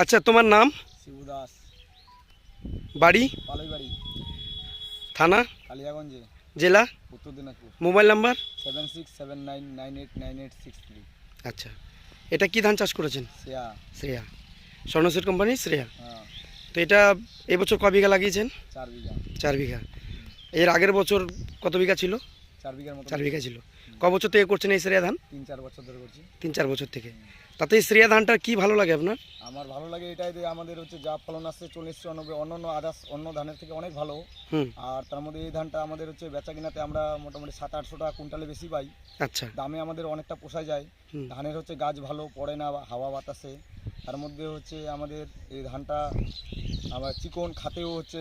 আচ্ছা তোমার নাম? শিবু দাস বাড়ি? পালইবাড়ি। থানা? কালিয়াগঞ্জে। জেলা? Uttar Dinajpur. Mobile number? Seven six seven nine nine eight nine eight six three. আচ্ছা এটা কি ধান চাষ করেছেন? শ্রেয়া। শ্রেয়া। স্বর্ণসেট কোম্পানি শ্রেয়া? হ্যাঁ। তো এটা এবছর ক বিঘা লাগিয়েছেন? চার বিঘা। চার বিঘা। এর আগের বছর কত বিঘা ছিল? চার বিঘার মতো। চার বিঘা ছিল। ক বছর থেকে করছেন এই শ্রেয়া ধান? তিন চার বছর ধরে করছি। তিন চার বছর থেকে। তাতে শ্রেয়া ধানটা কি ভালো লাগে আপনার? আমার ভালো লাগে এটাই যে আমাদের হচ্ছে যা ফলন আসছে চল্লিশ চুরানব্বই অন্য অন্য আদার্স অন্য ধানের থেকে অনেক ভালো। আর তার মধ্যে এই ধানটা আমাদের হচ্ছে বেচা কিনাতে আমরা মোটামুটি সাত আটশো টাকা কুইন্টালে বেশি পাই। আচ্ছা। দামে আমাদের অনেকটা পোষায় যায়। ধানের হচ্ছে গাছ ভালো পড়ে না হাওয়া বাতাসে। তার মধ্যে হচ্ছে আমাদের এই ধানটা আবার চিকন খাতেও হচ্ছে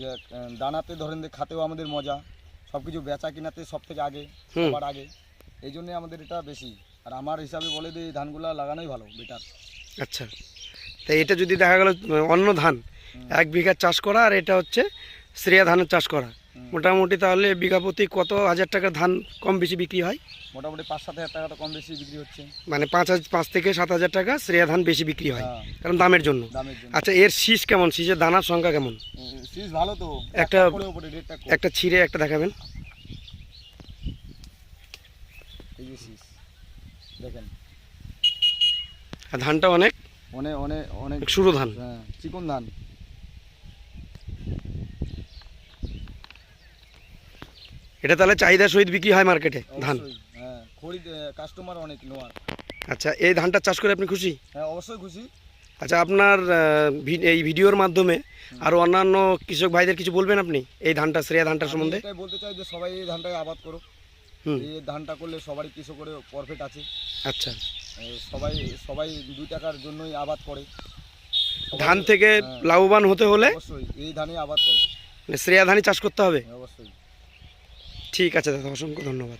ইয়ে, দানাতে ধরেন যে খাতেও আমাদের মজা। সব কিছু বেচা কিনাতে সব থেকে আগে সবার আগে। এই জন্যে আমাদের এটা বেশি। আর আমার হিসাবে বলে যে এই ধানগুলো লাগানোই ভালো বেটার আচ্ছা। তাই এটা যদি দেখা গেল অন্য ধান এক বিঘা চাষ করা আর এটা হচ্ছে শ্রেয়া ধানের চাষ করা। মোটামুটি তাহলে বিঘা প্রতি কত হাজার টাকার ধান কম বেশি বিক্রি হয়? মোটামুটি পাঁচ সাত হাজার টাকা তো কম বেশি বিক্রি হচ্ছে। মানে পাঁচ হাজার পাঁচ থেকে সাত হাজার টাকা শ্রেয়া ধান বেশি বিক্রি হয় হ্যাঁ, কারণ দামের জন্য। আচ্ছা এর শীষ কেমন? শীষের দানার সংখ্যা কেমন? শীষ ভালো তো। একটা-। একটা ছিঁড়ে একটা দেখাবেন। এই যে শীষ দেখেন ধানটা অনেক? অনেক অনেক অনেক সুরো ধান। হ্যাঁ চিকন ধান। এটা তাহলে চাহিদা সহিত বিক্রি হয় মার্কেটে ধান? হ্যাঁ কাস্টমার অনেক নেওয়ার। আচ্ছা এই ধানটা চাষ করে আপনি খুশি? হ্যাঁ অবশ্যই খুশি। আচ্ছা আপনার এই ভিডিওর মাধ্যমে আর অন্যান্য কৃষক ভাইদের কিছু বলবেন আপনি? এই ধানটা শ্রেয়া ধানটার সম্বন্ধে? বলতে চাই যে সবাই এই ধানটাকে আবাদ করো হুম এই ধানটা করলে সবারই কিছু করে প্রফিট আছে। আচ্ছা। সবাই সবাই দুই টাকার জন্যই আবাদ করে। ধান থেকে হ্যাঁ, লাভবান হতে হলে? অবশ্যই এই ধানে আবাদ করে। শ্রেয়া ধানই চাষ করতে হবে? অবশ্যই। ঠিক আছে দাদা অসংখ্য ধন্যবাদ।